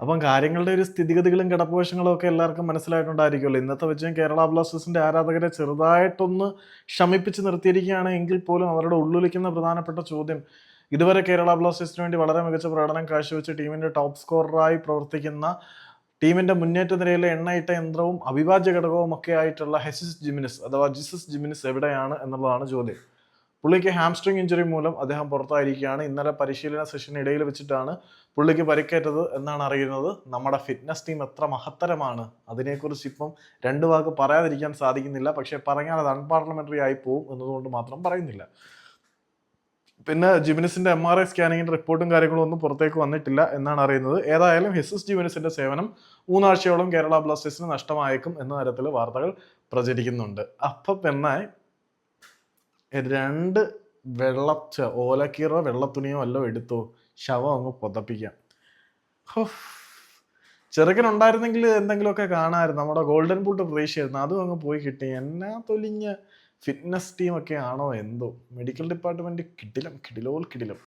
അപ്പം കാര്യങ്ങളുടെ ഒരു സ്ഥിതിഗതികളും കിടപ്പുവശങ്ങളും ഒക്കെ എല്ലാവർക്കും മനസ്സിലായിട്ടുണ്ടായിരിക്കുമല്ലോ. ഇന്നത്തെ വെച്ചും കേരള ബ്ലാസ്റ്റേഴ്സിന്റെ ആരാധകരെ ചെറുതായിട്ടൊന്ന് ശമിപ്പിച്ച് നിർത്തിയിരിക്കുകയാണ് എങ്കിൽ പോലും അവരുടെ ഉള്ളിലിരിക്കുന്ന പ്രധാനപ്പെട്ട ചോദ്യം ഇതുവരെ കേരള ബ്ലാസ്റ്റേഴ്സിന് വേണ്ടി വളരെ മികച്ച പ്രകടനം കാഴ്ചവെച്ച് ടീമിന്റെ ടോപ്പ് സ്കോററായി പ്രവർത്തിക്കുന്ന ടീമിന്റെ മുന്നേറ്റ നിരയിലെ എണ്ണയിട്ട യന്ത്രവും അവിഭാജ്യ ഘടകവും ഒക്കെ ആയിട്ടുള്ള ഹെസിസ് ജിമിനിസ് അഥവാ ജിസസ് ജിമിനിസ് എവിടെയാണ് എന്നുള്ളതാണ് ചോദ്യം. പുള്ളിക്ക് ഹാംസ്ട്രിങ് ഇഞ്ചുറി മൂലം അദ്ദേഹം പുറത്തായിരിക്കുകയാണ്. ഇന്നലെ പരിശീലന സെഷൻ ഇടയിൽ വെച്ചിട്ടാണ് പുള്ളിക്ക് പരിക്കേറ്റത് എന്നാണ് അറിയുന്നത്. നമ്മുടെ ഫിറ്റ്നസ് ടീം എത്ര മഹത്തരമാണ്. അതിനെക്കുറിച്ച് ഇപ്പം രണ്ട് വാക്ക് പറയാതിരിക്കാൻ സാധിക്കുന്നില്ല. പക്ഷേ പറഞ്ഞാൽ അത് അൺപാർലമെന്ററി ആയി പോവും എന്നതുകൊണ്ട് മാത്രം പറയുന്നില്ല. പിന്നെ ജിമിനിസിന്റെ എം ആർ ഐ സ്കാനിങ്ങിന്റെ റിപ്പോർട്ടും കാര്യങ്ങളും ഒന്നും പുറത്തേക്ക് വന്നിട്ടില്ല എന്നാണ് അറിയുന്നത്. ഏതായാലും ഹെസസ് ജിമിനിസിന്റെ സേവനം മൂന്നാഴ്ചയോളം കേരള ബ്ലാസ്റ്റേഴ്സിന് നഷ്ടമായേക്കും എന്ന തരത്തിൽ വാർത്തകൾ പ്രചരിക്കുന്നുണ്ട്. അപ്പൊ പിന്നെ രണ്ട് വെള്ള ഓലക്കീറോ വെള്ളത്തുണിയോ വല്ലതും എടുത്തോ ശവം അങ്ങ് പുതപ്പിക്കാം. ചെറുക്കനുണ്ടായിരുന്നെങ്കിൽ എന്തെങ്കിലുമൊക്കെ കാണാമായിരുന്നു. നമ്മുടെ ഗോൾഡൻ ബൂട്ട് പ്രതീക്ഷയായിരുന്നു അതും അങ്ങ് പോയി കിട്ടി. എന്നാ തൊലിഞ്ഞ ഫിറ്റ്നസ് ടീമൊക്കെ ആണോ എന്തോ. മെഡിക്കൽ ഡിപ്പാർട്ട്മെന്റ് കിടിലം കിടിലോൽ കിടിലം.